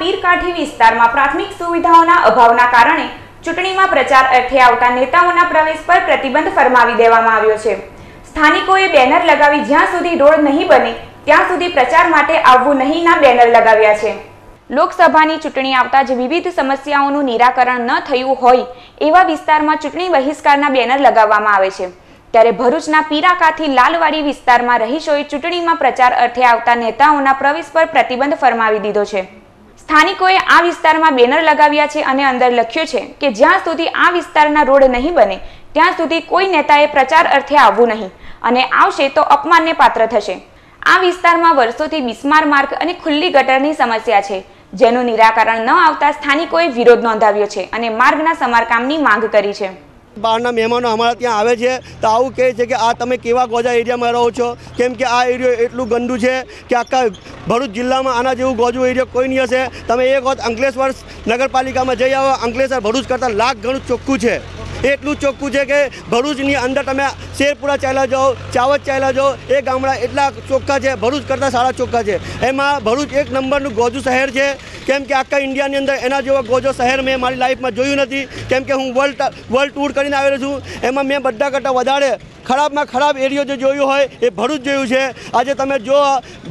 પીરકાઠી વિસ્તારમાં પ્રાથમિક સુવિધાઓના અભાવના કારણે ચૂંટણીમાં પ્રચાર અર્થે આવતા નેતાઓના પ્રવેશ પર પ્રતિબંધ ફરમાવી દેવામાં આવ્યો છે. સ્થાનિકોએ બેનર લગાવી જ્યાં સુધી રોડ નહીં બને, ત્યાં સુધી પ્રચાર માટે આવવું નહીંના બેનર લગાવ્યા છે. લોકસભાની ચૂંટણી આવતા જ વિવિધ સમસ્યાઓનું નિરાકરણ ન થયું હોય, એવા વિસ્તારમાં ચૂંટણી બહિષ્કારના બેનર લગાવવામાં આવે છે. ત્યારે ભરૂચના પીરાકાથી લાલવાડી વિસ્તારમાં રહીશોએ ચૂંટણીમાં પ્રચાર અર્થે આવતા નેતાઓના પ્રવેશ પર પ્રતિબંધ ફરમાવી દીધો છે. સ્થાનિકોએ આ વિસ્તારમાં બેનર લગાવ્યા છે અને અંદર લખ્યું છે કે જ્યાં સુધી આ વિસ્તારના રોડ નહીં બને, ત્યાં સુધી કોઈ નેતાએ પ્રચાર અર્થે આવવું નહીં અને આવશે તો અપમાનને પાત્ર થશે. આ વિસ્તારમાં વર્ષોથી બિસ્માર માર્ગ અને ખુલ્લી ગટરની સમસ્યા છે. જેનું નિરાકરણ ન આવતા સ્થાનિકોએ વિરોધ નોંધાવ્યો છે અને માર્ગના સમારકામની માંગ કરી છે. બહારના મહેમાનો અમારા ત્યાં આવે છે તો આવું કહે છે કે આ તમે કેવા ગોજા એરિયામાં રહો છો? કેમ કે આ એરિયો એટલું ગંદુ છે કે આખા ભરૂચ જિલ્લામાં આના જેવું ગોજું એરિયો કોઈ નહીં હશે. તમે એક વખત અંકલેશ્વર નગરપાલિકામાં જઈ આવો. અંકલેશ્વર ભરૂચ કરતાં લાખ ગણું ચોખ્ખું છે. એટલું ચોખ્ખું છે કે ભરૂચની અંદર તમે શેરપુરા ચાલ્યા જાઓ, ચાવત ચાલ્યા જાઓ, એ ગામડા એટલા ચોખ્ખા છે, ભરૂચ કરતાં સારા ચોખ્ખા છે. એમાં ભરૂચ એક નંબરનું ગોજુ શહેર છે. કેમ કે આખા ઇન્ડિયાની અંદર એના જેવો ગોજો શહેર મેં મારી લાઈફમાં જોયું નથી. કેમ કે હું વર્લ્ડ વર્લ્ડ ટૂર કરીને આવેલો છું. એમાં મેં બધા કરતાં વધારે ખરાબમાં ખરાબ એરિયો જે જોયું હોય, એ ભરૂચ જોયું છે. આજે તમે જો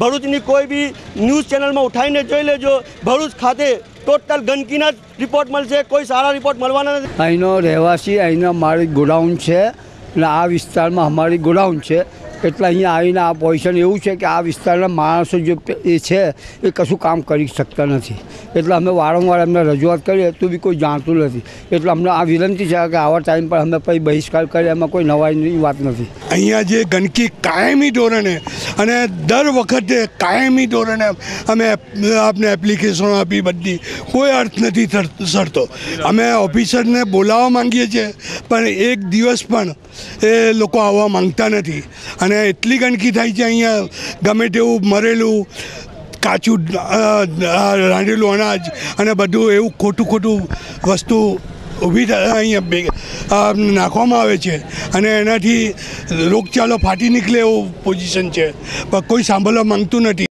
ભરૂચની કોઈ બી ન્યૂઝ ચેનલમાં ઉઠાવીને જોઈ લેજો. ભરૂચ ખાતે ટોટલ ગંદકીના જ રિપોર્ટ મળશે, કોઈ સારા રિપોર્ટ મળવાના નથી. અહીંનો રહેવાસી, અહીંના મારી ગોડાઉન છે. અને આ વિસ્તારમાં અમારી ગોડાઉન છે. એટલે અહીંયા આવીને આ પોઝિશન એવું છે કે આ વિસ્તારના માણસો જે એ છે, એ કશું કામ કરી શકતા નથી. એટલે અમે વારંવાર અમને રજૂઆત કરીએ, તો બી કોઈ જાણતું નથી. એટલે અમને આ વિનંતી છે કે આવા ટાઈમ પર અમે પછી બહિષ્કાર કરીએ, એમાં કોઈ નવાઈની વાત નથી. અહીંયા જે ગંદકી કાયમી ધોરણે અને દર વખતે કાયમી ધોરણે અમે આપને એપ્લિકેશનો આપી બધી કોઈ અર્થ નથી સરતો અમે ઓફિસરને બોલાવવા માંગીએ છીએ, પણ એક દિવસ પણ એ લોકો આવવા માંગતા નથી. અને એટલી ગંદકી થાય છે અહીંયા, ગમે તેવું મરેલું, કાચું રાંધેલું અનાજ અને બધું એવું ખોટું ખોટું વસ્તુ ઊભી અહીંયા નાખવામાં આવે છે. અને એનાથી રોગચાળો ફાટી નીકળે એવું પોઝિશન છે. પણ કોઈ સાંભળવા માંગતું નથી.